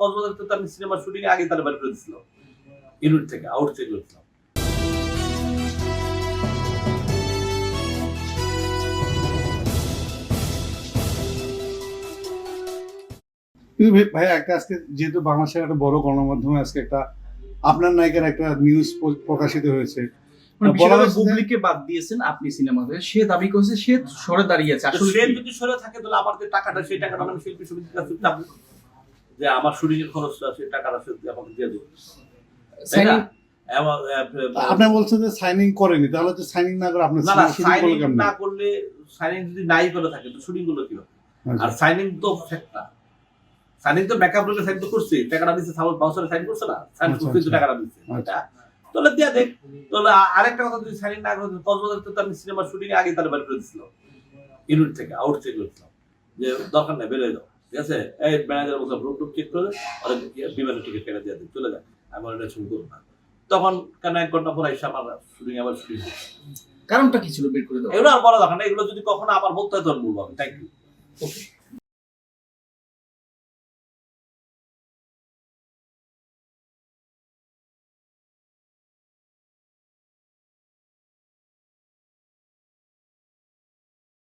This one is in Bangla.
কক্সবাজার তো আমি সিনেমার শুটিং আগে তারা বের করে দিছিল। ইউনিট থেকে আউট থেকে করেছিলাম কিন্তু ভাই- একটা আজকে যেহেতু বাংলাদেশের একটা বড় গণমাধ্যমে আজকে একটা আপনার নায়িকার একটা নিউজ প্রকাশিত হয়েছে। মানে যে- বুবলিকে বাদ দিয়েছেন আপনি সিনেমাতে সে দাবি করছে সে সরে দাঁড়িয়েছে আসলে সে যদি সরে থাকে তাহলে আমার টাকাটা সেই টাকাটা আমি শিল্পী সমিতির কাছে যে আমার শুটিং এর খরচটা সেই টাকাটা সে আমাকে দিয়ে দেবে তাই না? আপনি বলছেন যে সাইনিং করেনি তাহলে তো সাইনিং না করে আপনি সাইনিং না করলে সাইনিং যদি নাই করে থাকে তো শুটিংগুলো কি হবে। আর সাইনিং তো না সাইনিং তো ব্যাকআপ লোকে সাইন তো করছে টাকাটা দিচ্ছে সাউথ বাউসারে সাইন করছে না সাইন আচ্ছা, করছে তো আচ্ছা। টাকাটা দিচ্ছে আচ্ছা। তাহলে দিয়া দেখ তাহলে আরেকটা কথা যদি সাইনিং না করে কক্সবাজার তো আমি সিনেমার শুটিং আগে তারা বের করে দিছিল ইউনিট থেকে আউট থেকে যে দরকার নাই বেরোয় যাও ঠিক আছে? এই ম্যানেজার বলছে রুট টুক চেক করে আর বিমানের টিকিট কেটে দিয়ে চলে যায় আমি এটা শুরু করব না। তখন কেন এক ঘণ্টা পরে এসে আমার শুটিং আবার শুটিং কারণটা কি ছিল বের করে দেওয়া এগুলো আর বলা দরকার না এগুলো যদি কখনো আবার বলতে হয় তখন বলব আমি। Thank you Okay.